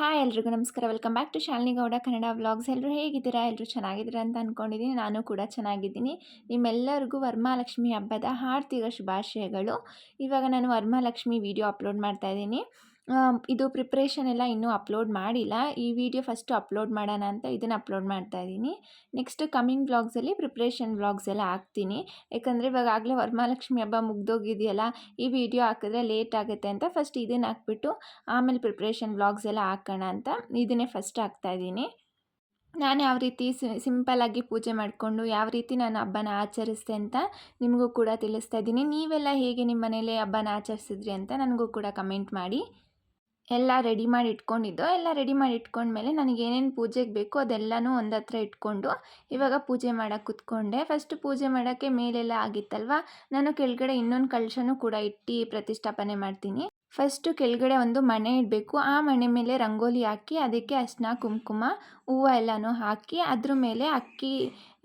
Hi ಎಲ್ರಿಗೂ ನಮಸ್ಕಾರ. Welcome back to Shalini Gowda Kannada vlogs ಎಲ್ಲರೂ ಹೇಗಿದ್ದೀರಾ? ಎಲ್ಲರೂ ಚೆನ್ನಾಗಿದ್ದೀರಾ ಅಂತ ಅಂದ್ಕೊಂಡಿದ್ದೀನಿ ನಾನು ಕೂಡ ಚೆನ್ನಾಗಿದ್ದೀನಿ. ನಿಮ್ಮೆಲ್ಲರಿಗೂ ವರ್ಮಾಲಕ್ಷ್ಮಿ ಹಬ್ಬದ ಹಾರ್ದಿಕ ಶುಭಾಶಯಗಳು. ಇವಾಗ ನಾನು ವರ್ಮಾಲಕ್ಷ್ಮಿ ವಿಡಿಯೋ ಅಪ್ಲೋಡ್ ಮಾಡ್ತಾ ಇದ್ದೀನಿ. ಇದು ಪ್ರಿಪ್ರೇಷನ್ ಎಲ್ಲ ಇನ್ನೂ ಅಪ್ಲೋಡ್ ಮಾಡಿಲ್ಲ. ಈ ವಿಡಿಯೋ ಫಸ್ಟು ಅಪ್ಲೋಡ್ ಮಾಡೋಣ ಅಂತ ಇದನ್ನು ಅಪ್ಲೋಡ್ ಮಾಡ್ತಾ ಇದ್ದೀನಿ. ನೆಕ್ಸ್ಟ್ ಕಮಿಂಗ್ ವ್ಲಾಗ್ಸಲ್ಲಿ ಪ್ರಿಪ್ರೇಷನ್ ವ್ಲಾಗ್ಸ್ ಎಲ್ಲ ಹಾಕ್ತೀನಿ. ಯಾಕಂದರೆ ಇವಾಗಾಗಲೇ ವರಮಹಾಲಕ್ಷ್ಮಿ ಹಬ್ಬ ಮುಗ್ದೋಗಿದೆಯಲ್ಲ, ಈ ವಿಡಿಯೋ ಹಾಕಿದ್ರೆ ಲೇಟ್ ಆಗುತ್ತೆ ಅಂತ ಫಸ್ಟ್ ಇದನ್ನು ಹಾಕ್ಬಿಟ್ಟು ಆಮೇಲೆ ಪ್ರಿಪ್ರೇಷನ್ ವ್ಲಾಗ್ಸ್ ಎಲ್ಲ ಹಾಕೋಣ ಅಂತ ಇದನ್ನೇ ಫಸ್ಟ್ ಹಾಕ್ತಾ ಇದ್ದೀನಿ. ನಾನು ಯಾವ ರೀತಿ ಸಿಂಪಲ್ಲಾಗಿ ಪೂಜೆ ಮಾಡಿಕೊಂಡು ಯಾವ ರೀತಿ ನಾನು ಹಬ್ಬನ ಆಚರಿಸ್ದೆ ಅಂತ ನಿಮಗೂ ಕೂಡ ತಿಳಿಸ್ತಾ ಇದ್ದೀನಿ. ನೀವೆಲ್ಲ ಹೇಗೆ ನಿಮ್ಮ ಮನೇಲಿ ಹಬ್ಬನ ಆಚರಿಸಿದ್ರಿ ಅಂತ ನನಗೂ ಕೂಡ ಕಮೆಂಟ್ ಮಾಡಿ. ಎಲ್ಲ ರೆಡಿ ಮಾಡಿ ಇಟ್ಕೊಂಡಿದ್ದು, ಎಲ್ಲ ರೆಡಿ ಮಾಡಿ ಇಟ್ಕೊಂಡ್ಮೇಲೆ ನನಗೆ ಏನೇನು ಪೂಜೆಗೆ ಬೇಕೋ ಅದೆಲ್ಲನೂ ಒಂದು ಹತ್ರ ಇಟ್ಕೊಂಡು ಇವಾಗ ಪೂಜೆ ಮಾಡೋಕೆ ಕುತ್ಕೊಂಡೆ. ಫಸ್ಟ್ ಪೂಜೆ ಮಾಡೋಕ್ಕೆ ಮೇಲೆಲ್ಲ ಆಗಿತ್ತಲ್ವ? ನಾನು ಕೆಳಗಡೆ ಇನ್ನೊಂದು ಕಳಶನೂ ಕೂಡ ಇಟ್ಟು ಪ್ರತಿಷ್ಠಾಪನೆ ಮಾಡ್ತೀನಿ. ಫಸ್ಟು ಕೆಳಗಡೆ ಒಂದು ಮಣೆ ಇಡಬೇಕು. ಆ ಮಣೆ ಮೇಲೆ ರಂಗೋಲಿ ಹಾಕಿ ಅದಕ್ಕೆ ಅರ್ಶಿನ, ಕುಂಕುಮ, ಹೂವು ಎಲ್ಲನೂ ಹಾಕಿ ಅದ್ರ ಮೇಲೆ ಅಕ್ಕಿ,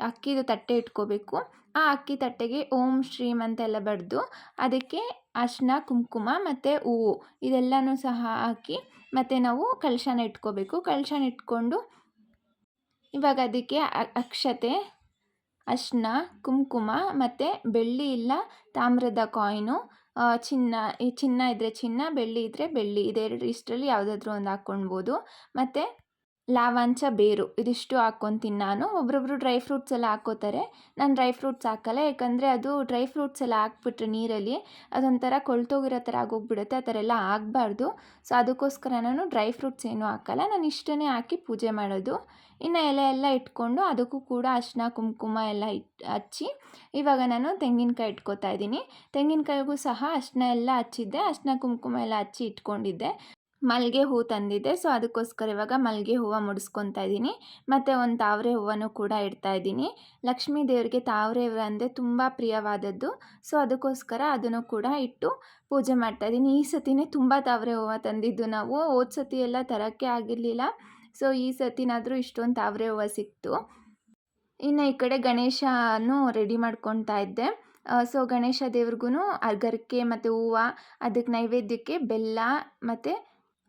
ಅಕ್ಕಿದು ತಟ್ಟೆ ಇಟ್ಕೋಬೇಕು. ಆ ಅಕ್ಕಿ ತಟ್ಟೆಗೆ ಓಂ ಶ್ರೀಮ್ ಅಂತೆಲ್ಲ ಬರೆದು ಅದಕ್ಕೆ ಅರ್ಶಿನ ಕುಂಕುಮ ಮತ್ತು ಹೂವು ಇದೆಲ್ಲನೂ ಸಹ ಹಾಕಿ ಮತ್ತು ನಾವು ಕಲಶನ ಇಟ್ಕೋಬೇಕು. ಕಲಶನ ಇಟ್ಕೊಂಡು ಇವಾಗ ಅದಕ್ಕೆ ಅಕ್ಷತೆ ಅರ್ಶಿನ ಕುಂಕುಮ ಮತ್ತು ಬೆಳ್ಳಿ ಇಲ್ಲ ತಾಮ್ರದ ಕಾಯಿನು ಚಿನ್ನ, ಈ ಚಿನ್ನ ಇದ್ದರೆ ಚಿನ್ನ, ಬೆಳ್ಳಿ ಇದ್ದರೆ ಬೆಳ್ಳಿ. ಇದೆರಡು ಇಷ್ಟರಲ್ಲಿ ಯಾವುದಾದ್ರೂ ಒಂದು ಹಾಕ್ಕೊಳ್ಬೋದು ಮತ್ತು ಲಾವಾಂಚ ಬೇರು, ಇದಿಷ್ಟು ಹಾಕ್ಕೊತೀನಿ ನಾನು. ಒಬ್ರೊಬ್ರು ಡ್ರೈ ಫ್ರೂಟ್ಸ್ ಎಲ್ಲ ಹಾಕ್ಕೋತಾರೆ ನಾನು ಡ್ರೈ ಫ್ರೂಟ್ಸ್ ಹಾಕಲ್ಲ, ಯಾಕಂದರೆ ಅದು ಡ್ರೈ ಫ್ರೂಟ್ಸ್ ಎಲ್ಲ ಹಾಕ್ಬಿಟ್ರೆ ನೀರಲ್ಲಿ ಅದೊಂಥರ ಕೊಳ್ತೋಗಿರೋ ಥರ ಆಗೋಗ್ಬಿಡುತ್ತೆ, ಆ ಥರ ಎಲ್ಲ ಆಗಬಾರ್ದು. ಸೊ ಅದಕ್ಕೋಸ್ಕರ ನಾನು ಡ್ರೈ ಫ್ರೂಟ್ಸ್ ಏನೂ ಹಾಕಲ್ಲ. ನಾನು ಇಷ್ಟನೇ ಹಾಕಿ ಪೂಜೆ ಮಾಡೋದು. ಇನ್ನು ಎಲೆ ಎಲ್ಲ ಇಟ್ಕೊಂಡು ಅದಕ್ಕೂ ಕೂಡ ಅರ್ಶಿನ ಕುಂಕುಮ ಎಲ್ಲ ಇಟ್ಟು ಹಚ್ಚಿ ಇವಾಗ ನಾನು ತೆಂಗಿನಕಾಯಿ ಇಟ್ಕೋತಾ ಇದ್ದೀನಿ. ತೆಂಗಿನಕಾಯಿಗೂ ಸಹ ಅರ್ಶಿನ ಎಲ್ಲ ಹಚ್ಚಿದ್ದೆ. ಅರ್ಶಿನ ಕುಂಕುಮ ಎಲ್ಲ ಹಚ್ಚಿ ಇಟ್ಕೊಂಡಿದ್ದೆ. ಮಲ್ಲಿಗೆ ಹೂ ತಂದಿದ್ದೆ. ಸೊ ಅದಕ್ಕೋಸ್ಕರ ಇವಾಗ ಮಲ್ಲಿಗೆ ಹೂವು ಮುಡಿಸ್ಕೊತಾ ಇದ್ದೀನಿ. ಮತ್ತು ಒಂದು ತಾವರೆ ಹೂವನ್ನು ಕೂಡ ಇಡ್ತಾ ಇದ್ದೀನಿ. ಲಕ್ಷ್ಮೀ ದೇವರಿಗೆ ತಾವರೆ ಹೂವು ಅಂದರೆ ತುಂಬ ಪ್ರಿಯವಾದದ್ದು. ಸೊ ಅದಕ್ಕೋಸ್ಕರ ಅದನ್ನು ಕೂಡ ಇಟ್ಟು ಪೂಜೆ ಮಾಡ್ತಾ ಇದ್ದೀನಿ. ಈ ಸತಿನೇ ತುಂಬ ತಾವರೆ ಹೂವು ತಂದಿದ್ದು ನಾವು. ಹೋದ ಸತಿ ಎಲ್ಲ ತರೋಕ್ಕೆ ಆಗಿರಲಿಲ್ಲ. ಸೊ ಈ ಸತಿನಾದರೂ ಇಷ್ಟೊಂದು ತಾವರೆ ಹೂವು ಸಿಕ್ತು. ಇನ್ನು ಈ ಕಡೆ ಗಣೇಶನೂ ರೆಡಿ ಮಾಡ್ಕೊತಾ ಇದ್ದೆ. ಸೊ ಗಣೇಶ ದೇವ್ರಿಗೂ ಅರ್ಗರ್ಕೆ ಮತ್ತು ಹೂವು, ಅದಕ್ಕೆ ನೈವೇದ್ಯಕ್ಕೆ ಬೆಲ್ಲ ಮತ್ತು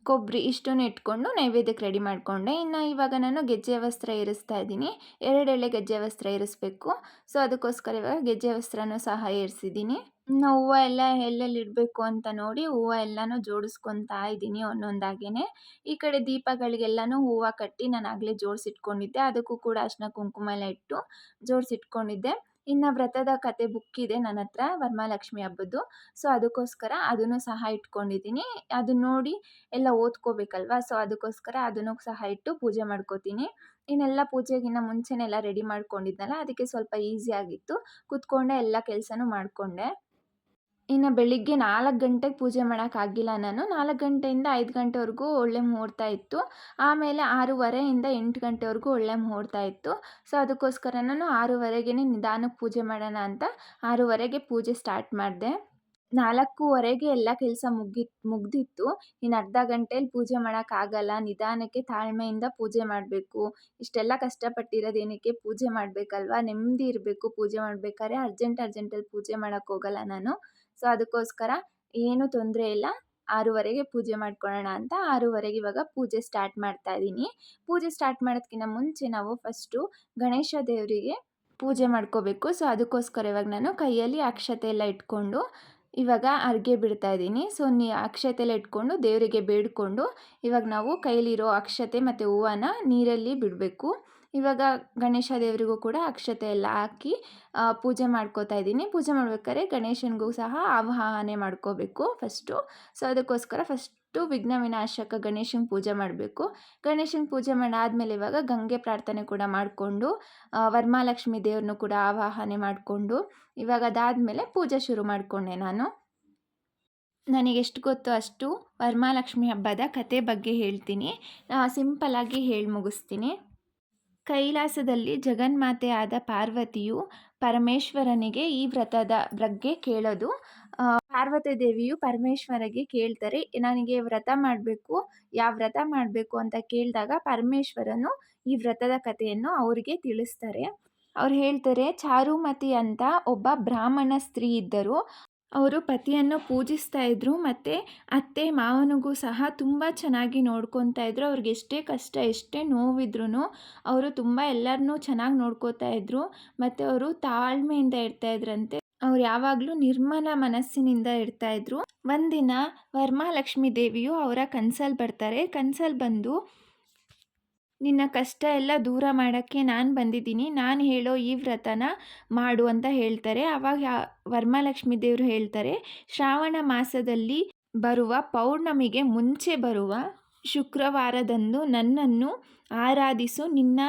ಕೊಬ್ಬರಿ ಇಷ್ಟನ್ನು ಇಟ್ಕೊಂಡು ನೈವೇದ್ಯಕ್ಕೆ ರೆಡಿ ಮಾಡಿಕೊಂಡೆ. ಇನ್ನು ಇವಾಗ ನಾನು ಗೆಜ್ಜೆ ವಸ್ತ್ರ ಇರಿಸ್ತಾ ಇದ್ದೀನಿ. ಎರಡು ಗೆಜ್ಜೆ ವಸ್ತ್ರ ಇರಿಸ್ಬೇಕು. ಸೊ, ಅದಕ್ಕೋಸ್ಕರ ಇವಾಗ ಗೆಜ್ಜೆ ವಸ್ತ್ರನೂ ಸಹ ಇರಿಸಿದ್ದೀನಿ. ಇನ್ನು ಹೂವು ಎಲ್ಲ ಎಲ್ಲೆಲ್ಲಿ ಇಡಬೇಕು ಅಂತ ನೋಡಿ ಹೂವು ಎಲ್ಲನೂ ಜೋಡಿಸ್ಕೊತಾ ಇದ್ದೀನಿ ಒಂದೊಂದಾಗೇ ಈ ಕಡೆ ದೀಪಗಳಿಗೆಲ್ಲನೂ ಹೂವು ಕಟ್ಟಿ ನಾನು ಆಗಲೇ ಜೋಡಿಸಿಟ್ಕೊಂಡಿದ್ದೆ. ಅದಕ್ಕೂ ಕೂಡ ಅರ್ಶಿನ ಕುಂಕುಮ ಎಲ್ಲ ಇಟ್ಟು ಜೋಡಿಸಿಟ್ಕೊಂಡಿದ್ದೆ. ಇನ್ನು ವ್ರತದ ಕತೆ ಬುಕ್ ಇದೆ ನನ್ನ ಹತ್ರ, ವರಮಹಾಲಕ್ಷ್ಮಿ ಹಬ್ಬದ್ದು. ಸೊ ಅದಕ್ಕೋಸ್ಕರ ಅದನ್ನು ಸಹ ಇಟ್ಕೊಂಡಿದ್ದೀನಿ. ಅದನ್ನ ನೋಡಿ ಎಲ್ಲ ಓದ್ಕೋಬೇಕಲ್ವಾ? ಸೊ ಅದಕ್ಕೋಸ್ಕರ ಅದನ್ನು ಸಹ ಇಟ್ಟು ಪೂಜೆ ಮಾಡ್ಕೋತೀನಿ. ಇನ್ನೆಲ್ಲ ಪೂಜೆಗಿನ್ನ ಮುಂಚೆನೆಲ್ಲ ರೆಡಿ ಮಾಡ್ಕೊಂಡಿದ್ನಲ್ಲ, ಅದಕ್ಕೆ ಸ್ವಲ್ಪ ಈಸಿ ಆಗಿತ್ತು. ಕುತ್ಕೊಂಡೆ ಎಲ್ಲ ಕೆಲಸನೂ ಮಾಡಿಕೊಂಡೆ. ಇನ್ನು ಬೆಳಿಗ್ಗೆ ನಾಲ್ಕು ಗಂಟೆಗೆ ಪೂಜೆ ಮಾಡೋಕ್ಕಾಗಿಲ್ಲ ನಾನು. ನಾಲ್ಕು ಗಂಟೆಯಿಂದ ಐದು ಗಂಟೆವರೆಗೂ ಒಳ್ಳೆ ಮುಹೂರ್ತ ಇತ್ತು. ಆಮೇಲೆ ಆರೂವರೆಯಿಂದ ಎಂಟು ಗಂಟೆವರೆಗೂ ಒಳ್ಳೆ ಮುಹೂರ್ತ ಇತ್ತು. ಸೊ, ಅದಕ್ಕೋಸ್ಕರ ನಾನು ಆರೂವರೆಗೇ ನಿಧಾನಕ್ಕೆ ಪೂಜೆ ಮಾಡೋಣ ಅಂತ ಆರೂವರೆಗೆ ಪೂಜೆ ಸ್ಟಾರ್ಟ್ ಮಾಡಿದೆ. ನಾಲ್ಕೂವರೆಗೆ ಎಲ್ಲ ಕೆಲಸ ಮುಗಿ ಮುಗ್ದಿತ್ತು. ಇನ್ನು ಅರ್ಧ ಗಂಟೆಯಲ್ಲಿ ಪೂಜೆ ಮಾಡೋಕ್ಕಾಗಲ್ಲ ನಿಧಾನಕ್ಕೆ ತಾಳ್ಮೆಯಿಂದ ಪೂಜೆ ಮಾಡಬೇಕು. ಇಷ್ಟೆಲ್ಲ ಕಷ್ಟಪಟ್ಟಿರೋದೇನಕ್ಕೆ ಪೂಜೆ ಮಾಡಬೇಕಲ್ವಾ? ನೆಮ್ಮದಿ ಇರಬೇಕು. ಪೂಜೆ ಮಾಡಬೇಕಾದ್ರೆ ಅರ್ಜೆಂಟ್ ಅರ್ಜೆಂಟಲ್ಲಿ ಪೂಜೆ ಮಾಡೋಕ್ಕೋಗಲ್ಲ ನಾನು. ಸೊ ಅದಕ್ಕೋಸ್ಕರ ಏನೂ ತೊಂದರೆ ಇಲ್ಲ. ಆರೂವರೆಗೆ ಪೂಜೆ ಮಾಡ್ಕೊಳ್ಳೋಣ ಅಂತ ಆರೂವರೆಗೆ ಇವಾಗ ಪೂಜೆ ಸ್ಟಾರ್ಟ್ ಮಾಡ್ತಾ ಇದ್ದೀನಿ. ಪೂಜೆ ಸ್ಟಾರ್ಟ್ ಮಾಡೋದಕ್ಕಿಂತ ಮುಂಚೆ ನಾವು ಫಸ್ಟು ಗಣೇಶ ದೇವರಿಗೆ ಪೂಜೆ ಮಾಡ್ಕೋಬೇಕು. ಸೊ ಅದಕ್ಕೋಸ್ಕರ ಇವಾಗ ನಾನು ಕೈಯಲ್ಲಿ ಅಕ್ಷತೆ ಎಲ್ಲ ಇಟ್ಕೊಂಡು ಇವಾಗ ಅರ್ಗೆ ಬಿಡ್ತಾ ಇದ್ದೀನಿ. ಸೊ ನೀ ಅಕ್ಷತೆ ಎಲ್ಲ ಇಟ್ಕೊಂಡು ದೇವರಿಗೆ ಬೇಡಿಕೊಂಡು ಇವಾಗ ನಾವು ಕೈಲಿರೋ ಅಕ್ಷತೆ ಮತ್ತು ಹೂವನ್ನ ನೀರಲ್ಲಿ ಬಿಡಬೇಕು. ಇವಾಗ ಗಣೇಶ ದೇವರಿಗೂ ಕೂಡ ಅಕ್ಷತೆ ಎಲ್ಲ ಹಾಕಿ ಪೂಜೆ ಮಾಡ್ಕೋತಾ ಇದ್ದೀನಿ. ಪೂಜೆ ಮಾಡ್ಬೇಕಾದ್ರೆ ಗಣೇಶನಿಗೂ ಸಹ ಆವಾಹನೆ ಮಾಡ್ಕೋಬೇಕು ಫಸ್ಟು ಸೊ ಅದಕ್ಕೋಸ್ಕರ ಫಸ್ಟು ವಿಘ್ನ ವಿನಾಶಕ ಗಣೇಶನ ಪೂಜೆ ಮಾಡಬೇಕು. ಗಣೇಶನ ಪೂಜೆ ಮಾಡಾದಮೇಲೆ ಇವಾಗ ಗಂಗೆ ಪ್ರಾರ್ಥನೆ ಕೂಡ ಮಾಡಿಕೊಂಡು ವರಮಹಾಲಕ್ಷ್ಮಿ ದೇವ್ರನ್ನೂ ಕೂಡ ಆವಾಹನೆ ಮಾಡಿಕೊಂಡು, ಇವಾಗ ಅದಾದಮೇಲೆ ಪೂಜೆ ಶುರು ಮಾಡಿಕೊಂಡೆ ನಾನು. ನನಗೆ ಎಷ್ಟು ಗೊತ್ತು ಅಷ್ಟು ವರಮಹಾಲಕ್ಷ್ಮಿ ಹಬ್ಬದ ಕತೆ ಬಗ್ಗೆ ಹೇಳ್ತೀನಿ. ಸಿಂಪಲ್ಲಾಗಿ ಹೇಳಿ ಮುಗಿಸ್ತೀನಿ. ಕೈಲಾಸದಲ್ಲಿ ಜಗನ್ಮಾತೆಯಾದ ಪಾರ್ವತಿಯು ಪರಮೇಶ್ವರನಿಗೆ ಈ ವ್ರತದ ಬಗ್ಗೆ ಕೇಳೋದು. ಪಾರ್ವತಿ ದೇವಿಯು ಪರಮೇಶ್ವರಿಗೆ ಕೇಳ್ತಾರೆ, ನನಗೆ ವ್ರತ ಮಾಡಬೇಕು, ಯಾವ ವ್ರತ ಮಾಡಬೇಕು ಅಂತ ಕೇಳಿದಾಗ ಪರಮೇಶ್ವರನು ಈ ವ್ರತದ ಕಥೆಯನ್ನು ಅವರಿಗೆ ತಿಳಿಸ್ತಾರೆ. ಅವ್ರು ಹೇಳ್ತಾರೆ, ಚಾರುಮತಿ ಅಂತ ಒಬ್ಬ ಬ್ರಾಹ್ಮಣ ಸ್ತ್ರೀ ಇದ್ದರು. ಅವರು ಪತಿಯನ್ನು ಪೂಜಿಸ್ತಾ ಇದ್ದರು ಮತ್ತು ಅತ್ತೆ ಮಾವನಿಗೂ ಸಹ ತುಂಬ ಚೆನ್ನಾಗಿ ನೋಡ್ಕೊತಾ ಇದ್ದರು ಅವ್ರಿಗೆ ಎಷ್ಟೇ ಕಷ್ಟ, ಎಷ್ಟೇ ನೋವಿದ್ರೂ ಅವರು ತುಂಬ ಎಲ್ಲರನ್ನೂ ಚೆನ್ನಾಗಿ ನೋಡ್ಕೋತಾ ಇದ್ದರು ಮತ್ತು ಅವರು ತಾಳ್ಮೆಯಿಂದ ಇರ್ತಾ ಇದ್ರಂತೆ. ಅವ್ರು ಯಾವಾಗಲೂ ನಿರ್ಮಲ ಮನಸ್ಸಿನಿಂದ ಇರ್ತಾ ಇದ್ರು. ಒಂದಿನ ವರ್ಮಾಲಕ್ಷ್ಮೀ ದೇವಿಯು ಅವರ ಕನ್ಸಲ್ಲಿ ಬರ್ತಾರೆ. ಕನ್ಸಲ್ಲಿ ಬಂದು ನಿನ್ನ ಕಷ್ಟ ಎಲ್ಲ ದೂರ ಮಾಡೋಕ್ಕೆ ನಾನು ಬಂದಿದ್ದೀನಿ. ನಾನು ಹೇಳೋ ಈ ವ್ರತನ ಮಾಡು ಅಂತ ಹೇಳ್ತಾರೆ. ಆವಾಗ ವರ್ಮಾಲಕ್ಷ್ಮೀ ದೇವರು ಹೇಳ್ತಾರೆ, ಶ್ರಾವಣ ಮಾಸದಲ್ಲಿ ಬರುವ ಪೌರ್ಣಮಿಗೆ ಮುಂಚೆ ಬರುವ ಶುಕ್ರವಾರದಂದು ನನ್ನನ್ನು ಆರಾಧಿಸು. ನಿನ್ನ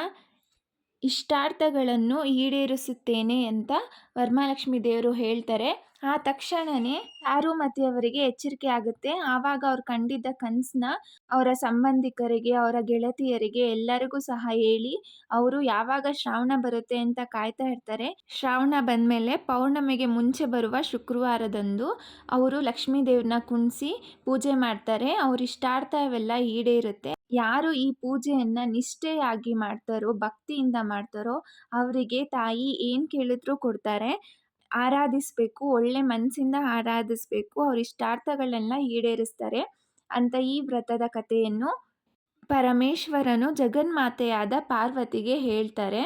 ಇಷ್ಟಾರ್ಥಗಳನ್ನು ಈಡೇರಿಸುತ್ತೇನೆ ಅಂತ ವರಮಹಾಲಕ್ಷ್ಮಿ ದೇವರು ಹೇಳ್ತಾರೆ. ಆ ತಕ್ಷಣವೇ ಚಾರುಮತಿಯವರಿಗೆ ಎಚ್ಚರಿಕೆ ಆಗುತ್ತೆ. ಆವಾಗ ಅವ್ರು ಕಂಡಿದ್ದ ಕನಸನ್ನ ಅವರ ಸಂಬಂಧಿಕರಿಗೆ, ಅವರ ಗೆಳತಿಯರಿಗೆ ಎಲ್ಲರಿಗೂ ಸಹ ಹೇಳಿ ಅವರು ಯಾವಾಗ ಶ್ರಾವಣ ಬರುತ್ತೆ ಅಂತ ಕಾಯ್ತಾ ಇರ್ತಾರೆ. ಶ್ರಾವಣ ಬಂದಮೇಲೆ ಪೌರ್ಣಮಿಗೆ ಮುಂಚೆ ಬರುವ ಶುಕ್ರವಾರದಂದು ಅವರು ಲಕ್ಷ್ಮೀ ದೇವ್ರನ್ನ ಕುಣಿಸಿ ಪೂಜೆ ಮಾಡ್ತಾರೆ. ಅವ್ರ ಇಷ್ಟಾರ್ಥ ಇವೆಲ್ಲ ಈಡೇರುತ್ತೆ. ಯಾರು ಈ ಪೂಜೆಯನ್ನು ನಿಷ್ಠೆಯಾಗಿ ಮಾಡ್ತಾರೋ, ಭಕ್ತಿಯಿಂದ ಮಾಡ್ತಾರೋ ಅವರಿಗೆ ತಾಯಿ ಏನು ಕೇಳಿದ್ರು ಕೊಡ್ತಾರೆ. ಆರಾಧಿಸಬೇಕು, ಒಳ್ಳೆ ಮನಸ್ಸಿಂದ ಆರಾಧಿಸಬೇಕು, ಅವ್ರ ಇಷ್ಟಾರ್ಥಗಳನ್ನ ಈಡೇರಿಸ್ತಾರೆ ಅಂತ ಈ ವ್ರತದ ಕಥೆಯನ್ನು ಪರಮೇಶ್ವರನು ಜಗನ್ಮಾತೆಯಾದ ಪಾರ್ವತಿಗೆ ಹೇಳ್ತಾರೆ.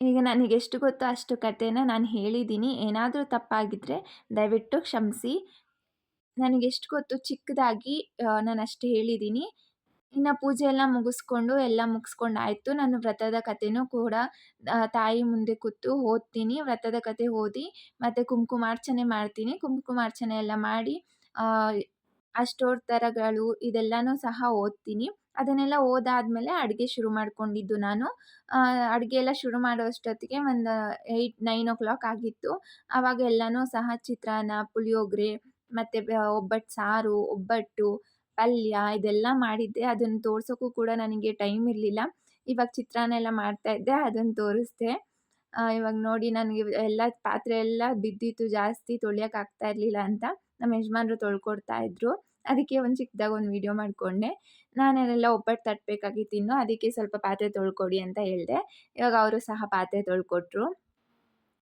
ಈಗ ನನಗೆ ಎಷ್ಟು ಗೊತ್ತೋ ಅಷ್ಟು ಕಥೆನ ನಾನು ಹೇಳಿದ್ದೀನಿ ಏನಾದರೂ ತಪ್ಪಾಗಿದ್ದರೆ ದಯವಿಟ್ಟು ಕ್ಷಮಿಸಿ. ನನಗೆಷ್ಟು ಗೊತ್ತು ಚಿಕ್ಕದಾಗಿ ನಾನು ಅಷ್ಟು ಹೇಳಿದ್ದೀನಿ ಇನ್ನು ಪೂಜೆ ಎಲ್ಲ ಮುಗಿಸ್ಕೊಂಡು ಎಲ್ಲ ಮುಗಿಸ್ಕೊಂಡು ಆಯಿತು ನಾನು ವ್ರತದ ಕಥೆನೂ ಕೂಡ ತಾಯಿ ಮುಂದೆ ಕೂತು ಓದ್ತೀನಿ. ವ್ರತದ ಕಥೆ ಓದಿ ಮತ್ತು ಕುಂಕುಮಾರ್ಚನೆ ಮಾಡ್ತೀನಿ. ಕುಂಕುಮಾರ್ಚನೆ ಎಲ್ಲ ಮಾಡಿ ಅಷ್ಟೋತ್ತರಗಳು ಇದೆಲ್ಲನೂ ಸಹ ಓದ್ತೀನಿ. ಅದನ್ನೆಲ್ಲ ಓದಾದಮೇಲೆ ಅಡುಗೆ ಶುರು ಮಾಡಿಕೊಂಡಿದ್ದು ನಾನು. ಅಡುಗೆ ಎಲ್ಲ ಶುರು ಮಾಡೋ ಅಷ್ಟೊತ್ತಿಗೆ ಒಂದು ಏಯ್ಟ್, ನೈನ್ ಓ ಕ್ಲಾಕ್ ಆಗಿತ್ತು. ಆವಾಗ ಎಲ್ಲನೂ ಸಹ ಚಿತ್ರಾನ್ನ, ಪುಳಿಯೋಗರೆ ಮತ್ತು ಒಬ್ಬಟ್ಟು ಸಾರು, ಒಬ್ಬಟ್ಟು ಪಲ್ಯ ಇದೆಲ್ಲ ಮಾಡಿದ್ದೆ. ಅದನ್ನು ತೋರ್ಸೋಕ್ಕೂ ಕೂಡ ನನಗೆ ಟೈಮ್ ಇರಲಿಲ್ಲ. ಇವಾಗ ಚಿತ್ರಾನ್ನ ಎಲ್ಲ ಮಾಡ್ತಾಯಿದ್ದೆ ಅದನ್ನು ತೋರಿಸ್ದೆ. ಇವಾಗ ನೋಡಿ ನನಗೆ ಎಲ್ಲ ಪಾತ್ರೆ ಎಲ್ಲ ಬಿದ್ದಿತ್ತು. ಜಾಸ್ತಿ ತೊಳ್ಯಕ್ಕೆ ಆಗ್ತಾ ಇರಲಿಲ್ಲ ಅಂತ ನಮ್ಮ ಯಜಮಾನ್ರು ತೊಳ್ಕೊಡ್ತಾ ಇದ್ರು. ಅದಕ್ಕೆ ಒಂದು ಚಿಕ್ಕದಾಗಿ ಒಂದು ವಿಡಿಯೋ ಮಾಡಿಕೊಂಡೆ. ನಾನೇನೆಲ್ಲ ಒಬ್ಬಟ್ಟು ತಟ್ಟಬೇಕಾಗಿತ್ತು ಅದಕ್ಕೆ ಸ್ವಲ್ಪ ಪಾತ್ರೆ ತೊಳ್ಕೊಡಿ ಅಂತ ಹೇಳಿದೆ. ಇವಾಗ ಅವರು ಸಹ ಪಾತ್ರೆ ತೊಳ್ಕೊಟ್ರು.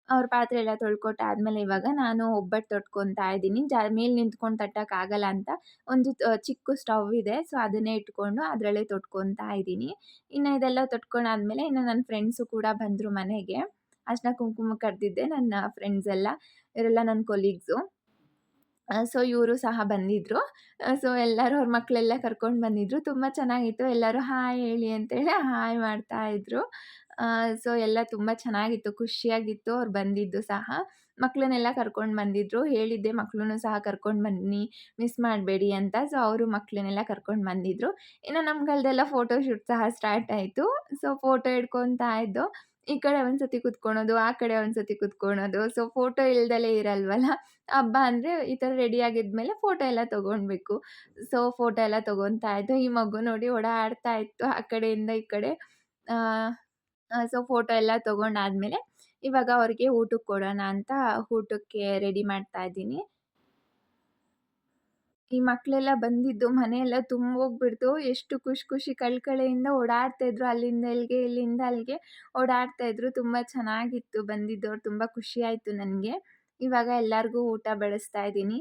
ಅವ್ರ ಪಾತ್ರೆ ಎಲ್ಲ ತೊಳ್ಕೊಟ್ಟಾದ್ಮೇಲೆ ಇವಾಗ ನಾನು ಒಬ್ಬಟ್ಟು ತೊಟ್ಕೊತಾ ಇದ್ದೀನಿ. ಜಾ, ಮೇಲೆ ನಿಂತ್ಕೊಂಡು ತಟ್ಟೋಕ್ಕಾಗಲ್ಲ ಅಂತ ಒಂದು ಚಿಕ್ಕ ಸ್ಟವ್ ಇದೆ. ಸೊ, ಅದನ್ನೇ ಇಟ್ಕೊಂಡು ಅದರಲ್ಲೇ ತೊಟ್ಕೊತಾ ಇದ್ದೀನಿ. ಇನ್ನು ಇದೆಲ್ಲ ತೊಟ್ಕೊಂಡಾದ್ಮೇಲೆ ಇನ್ನು ನನ್ನ ಫ್ರೆಂಡ್ಸು ಕೂಡ ಬಂದರು ಮನೆಗೆ. ಅರ್ಶಿನ ಕುಂಕುಮ ಕರೆದಿದ್ದೆ ನನ್ನ ಫ್ರೆಂಡ್ಸ್ ಎಲ್ಲ, ಇವರೆಲ್ಲ ನನ್ನ ಕೊಲೀಗ್ಸು. ಸೊ, ಇವರು ಸಹ ಬಂದಿದ್ದರು ಸೊ, ಎಲ್ಲರೂ ಅವ್ರ ಮಕ್ಕಳೆಲ್ಲ ಕರ್ಕೊಂಡು ಬಂದಿದ್ರು. ತುಂಬ ಚೆನ್ನಾಗಿತ್ತು. ಎಲ್ಲರೂ ಹಾಯ್ ಹೇಳಿ ಅಂತೇಳಿ ಹಾಯ್ ಮಾಡ್ತಾಯಿದ್ರು ಸೊ ಎಲ್ಲ ತುಂಬ ಚೆನ್ನಾಗಿತ್ತು, ಖುಷಿಯಾಗಿತ್ತು ಅವ್ರು ಬಂದಿದ್ದು ಸಹ. ಮಕ್ಕಳನ್ನೆಲ್ಲ ಕರ್ಕೊಂಡು ಬಂದಿದ್ರು, ಹೇಳಿದ್ದೆ ಮಕ್ಕಳೂ ಸಹ ಕರ್ಕೊಂಡು ಬನ್ನಿ ಮಿಸ್ ಮಾಡಬೇಡಿ ಅಂತ. ಸೊ ಅವರು ಮಕ್ಕಳನ್ನೆಲ್ಲ ಕರ್ಕೊಂಡು ಬಂದಿದ್ರು. ಇನ್ನು ನಮ್ಮ ಫೋಟೋ ಶೂಟ್ ಸಹ ಸ್ಟಾರ್ಟ್ ಆಯಿತು. ಸೊ ಫೋಟೋ ಹಿಡ್ಕೊತಾ ಇದ್ದು, ಈ ಕಡೆ ಒಂದು ಸತಿ ಕುತ್ಕೊಳೋದು, ಆ ಕಡೆ ಒಂದು ಸತಿ ಕುತ್ಕೊಳೋದು. So photo ಇಲ್ದಲೇ ಇರಲ್ವಲ್ಲ? ಹಬ್ಬ ಅಂದರೆ ಈ ಥರ ರೆಡಿ ಆಗಿದ್ಮೇಲೆ ಫೋಟೋ ಎಲ್ಲ ತೊಗೊಳ್ಬೇಕು ಸೊ ಫೋಟೋ ಎಲ್ಲ ತೊಗೊತಾ ಇದ್ದು, ಈ ಮಗು ನೋಡಿ ಓಡಾಡ್ತಾ ಇತ್ತು ಆ ಕಡೆಯಿಂದ ಈ ಕಡೆ. ಸೊ ಫೋಟೋ ಎಲ್ಲ ತೊಗೊಂಡಾದ್ಮೇಲೆ ಇವಾಗ ಅವ್ರಿಗೆ ಊಟಕ್ಕೆ ಕೊಡೋಣ ಅಂತ ಊಟಕ್ಕೆ ರೆಡಿ ಮಾಡ್ತಾ ಇದ್ದೀನಿ. ಈ ಮಕ್ಕಳೆಲ್ಲ ಬಂದಿದ್ದು ಮನೆಯೆಲ್ಲ ತುಂಬೋಗ್ಬಿಡ್ತು. ಎಷ್ಟು ಖುಷಿ ಖುಷಿ ಕಳ್ಕಳಿಯಿಂದ ಓಡಾಡ್ತಾಯಿದ್ರು ಅಲ್ಲಿಂದ ಅಲ್ಲಿಗೆ ಇಲ್ಲಿಂದ ಅಲ್ಲಿಗೆ ಓಡಾಡ್ತಾಯಿದ್ರು ತುಂಬ ಚೆನ್ನಾಗಿತ್ತು ಬಂದಿದ್ದವ್ರು. ತುಂಬ ಖುಷಿ ಆಯಿತು ನನಗೆ. ಇವಾಗ ಎಲ್ಲರಿಗೂ ಊಟ ಬಡಿಸ್ತಾ ಇದ್ದೀನಿ.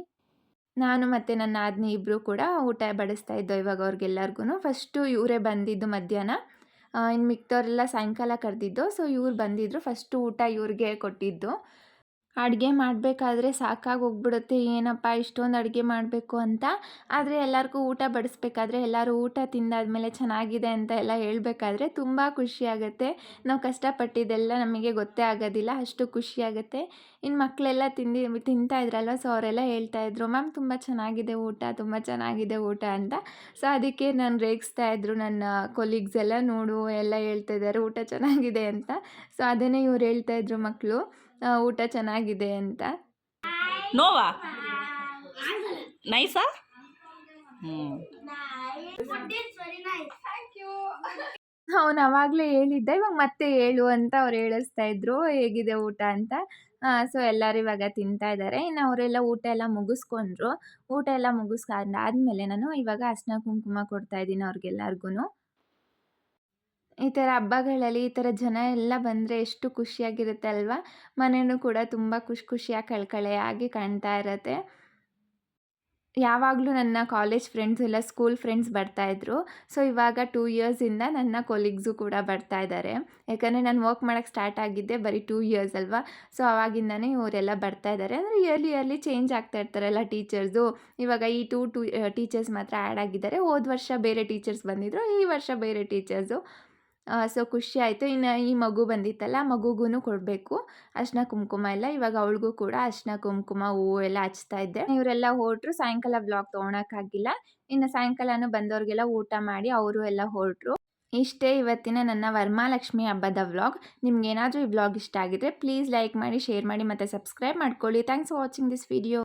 ನಾನು ಮತ್ತು ನನ್ನ ಆದ್ನಿ ಇಬ್ಬರು ಕೂಡ ಊಟ ಬಡಿಸ್ತಾ ಇದ್ದೋ ಇವಾಗ ಅವ್ರಿಗೆಲ್ಲರಿಗೂ ಫಸ್ಟು ಇವರೇ ಬಂದಿದ್ದು ಮಧ್ಯಾಹ್ನ. ಇನ್ನು ಮಿಕ್ದವರೆಲ್ಲ ಸಾಯಂಕಾಲ ಕರೆದಿದ್ದು ಸೊ ಇವ್ರು ಬಂದಿದ್ದರು ಫಸ್ಟು ಊಟ ಇವ್ರಿಗೆ ಕೊಟ್ಟಿದ್ದು. ಅಡುಗೆ ಮಾಡಬೇಕಾದ್ರೆ ಸಾಕಾಗಿ ಹೋಗ್ಬಿಡುತ್ತೆ ಏನಪ್ಪ ಇಷ್ಟೊಂದು ಅಡುಗೆ ಮಾಡಬೇಕು ಅಂತ. ಆದರೆ ಎಲ್ಲರಿಗೂ ಊಟ ಬಡಿಸ್ಬೇಕಾದ್ರೆ ಎಲ್ಲರೂ ಊಟ ತಿಂದಾದಮೇಲೆ ಚೆನ್ನಾಗಿದೆ ಅಂತ ಎಲ್ಲ ಹೇಳಬೇಕಾದ್ರೆ ತುಂಬ ಖುಷಿಯಾಗುತ್ತೆ. ನಾವು ಕಷ್ಟಪಟ್ಟಿದ್ದೆಲ್ಲ ನಮಗೆ ಗೊತ್ತೇ ಆಗೋದಿಲ್ಲ, ಅಷ್ಟು ಖುಷಿಯಾಗುತ್ತೆ. ಇನ್ನು ಮಕ್ಕಳೆಲ್ಲ ತಿಂದು, ತಿಂತಾ ಇದ್ರಲ್ವ? ಸೊ ಅವರೆಲ್ಲ ಹೇಳ್ತಾಯಿದ್ರು ಮ್ಯಾಮ್ ತುಂಬ ಚೆನ್ನಾಗಿದೆ ಊಟ, ತುಂಬ ಚೆನ್ನಾಗಿದೆ ಊಟ ಅಂತ. ಸೊ ಅದಕ್ಕೆ ನಾನು ರೇಗಿಸ್ತಾ ಇದ್ರು, ನನ್ನ ಕೊಲೀಗ್ಸ್ ಎಲ್ಲ ನೋಡು, ಎಲ್ಲ ಹೇಳ್ತಾ ಇದ್ದಾರೆ ಊಟ ಚೆನ್ನಾಗಿದೆ ಅಂತ. ಸೊ ಅದನ್ನೇ ಇವ್ರು ಹೇಳ್ತಾಯಿದ್ರು ಮಕ್ಕಳು ಊಟ ಚೆನ್ನಾಗಿದೆ ಅಂತ. ನೋವಾ? ನೈಸಾ ಅವ್ನು ಅವನು ಅವಾಗಲೇ ಹೇಳಿದ್ದ ಇವಾಗ ಮತ್ತೆ ಹೇಳು ಅಂತ ಅವ್ರು ಹೇಳಿಸ್ತಾ ಇದ್ರು ಹೇಗಿದೆ ಊಟ ಅಂತ. ಸೊ ಎಲ್ಲರೂ ಇವಾಗ ತಿಂತಾ ಇದ್ದಾರೆ ಇನ್ನು ಅವರೆಲ್ಲ ಊಟ ಎಲ್ಲ ಮುಗಿಸ್ಕೊಂಡ್ರು. ಊಟ ಎಲ್ಲ ಮುಗಿಸ್ಕಾದ್ಮೇಲೆ ನಾನು ಇವಾಗ ಅರ್ಶಿನ ಕುಂಕುಮ ಕೊಡ್ತಾ ಇದ್ದೀನಿ ಅವ್ರಿಗೆಲ್ಲರಿಗೂ ಈ ಥರ ಹಬ್ಬಗಳಲ್ಲಿ ಈ ಥರ ಜನ ಎಲ್ಲ ಬಂದರೆ ಎಷ್ಟು ಖುಷಿಯಾಗಿರುತ್ತೆ ಅಲ್ವಾ? ಮನೆಯೂ ಕೂಡ ತುಂಬ ಖುಷಿ ಖುಷಿಯಾಗಿ ಕಳ್ಕಳೆಯಾಗಿ ಕಾಣ್ತಾ ಇರುತ್ತೆ. ಯಾವಾಗಲೂ ನನ್ನ ಕಾಲೇಜ್ ಫ್ರೆಂಡ್ಸ್ ಎಲ್ಲ ಸ್ಕೂಲ್ ಫ್ರೆಂಡ್ಸ್ ಬರ್ತಾಯಿದ್ರು ಸೊ, ಇವಾಗ ಟೂ ಇಯರ್ಸಿಂದ ನನ್ನ ಕೊಲೀಗ್ಸು ಕೂಡ ಬರ್ತಾ ಇದ್ದಾರೆ. ಯಾಕಂದರೆ ನಾನು ವರ್ಕ್ ಮಾಡೋಕ್ಕೆ ಸ್ಟಾರ್ಟ್ ಆಗಿದ್ದೆ ಬರೀ ಟೂ ಇಯರ್ಸ್ ಅಲ್ವಾ? ಸೊ, ಅವಾಗಿಂದನೇ ಇವರೆಲ್ಲ ಬರ್ತಾ ಇದ್ದಾರೆ. ಅಂದರೆ ಇಯರ್ಲಿ ಇಯರ್ಲಿ ಚೇಂಜ್ ಆಗ್ತಾ ಇರ್ತಾರಲ್ಲ ಟೀಚರ್ಸು. ಇವಾಗ ಈ ಟೂ ಟೂ, ಟೀಚರ್ಸ್ ಮಾತ್ರ ಆ್ಯಡ್ ಆಗಿದ್ದಾರೆ. ಹೋದ ವರ್ಷ ಬೇರೆ ಟೀಚರ್ಸ್ ಬಂದಿದ್ದರು ಈ ವರ್ಷ ಬೇರೆ ಟೀಚರ್ಸು. ಸೊ ಖುಷಿ ಆಯಿತು. ಇನ್ನು ಈ ಮಗು ಬಂದಿತ್ತಲ್ಲ ಮಗುಗೂ ಕೊಡಬೇಕು. ಅರ್ಶಿನ ಕುಂಕುಮ ಎಲ್ಲ, ಇವಾಗ ಅವಳಿಗೂ ಕೂಡ ಅರ್ಶಿನ ಕುಂಕುಮ, ಹೂವು ಎಲ್ಲ ಹಚ್ತಾ ಇದ್ದೆ. ಇವರೆಲ್ಲ ಹೊರಟ್ರು, ಸಾಯಂಕಾಲ ಬ್ಲಾಗ್ ತೊಗೊಳಕ್ಕಾಗಿಲ್ಲ ಇನ್ನು ಸಾಯಂಕಾಲನೂ ಬಂದವ್ರಿಗೆಲ್ಲ ಊಟ ಮಾಡಿ ಅವರು ಎಲ್ಲ ಹೊರಟ್ರು. ಇಷ್ಟೇ ಇವತ್ತಿನ ನನ್ನ ವರ್ಮಾಲಕ್ಷ್ಮಿ ಹಬ್ಬದ ವ್ಲಾಗ್ ನಿಮ್ಗೇನಾದರೂ ಈ ವ್ಲಾಗ್ ಇಷ್ಟ ಆಗಿದ್ರೆ ಪ್ಲೀಸ್ ಲೈಕ್ ಮಾಡಿ ಶೇರ್ ಮಾಡಿ, ಮತ್ತು ಸಬ್ಸ್ಕ್ರೈಬ್ ಮಾಡ್ಕೊಳ್ಳಿ. Thanks for watching this video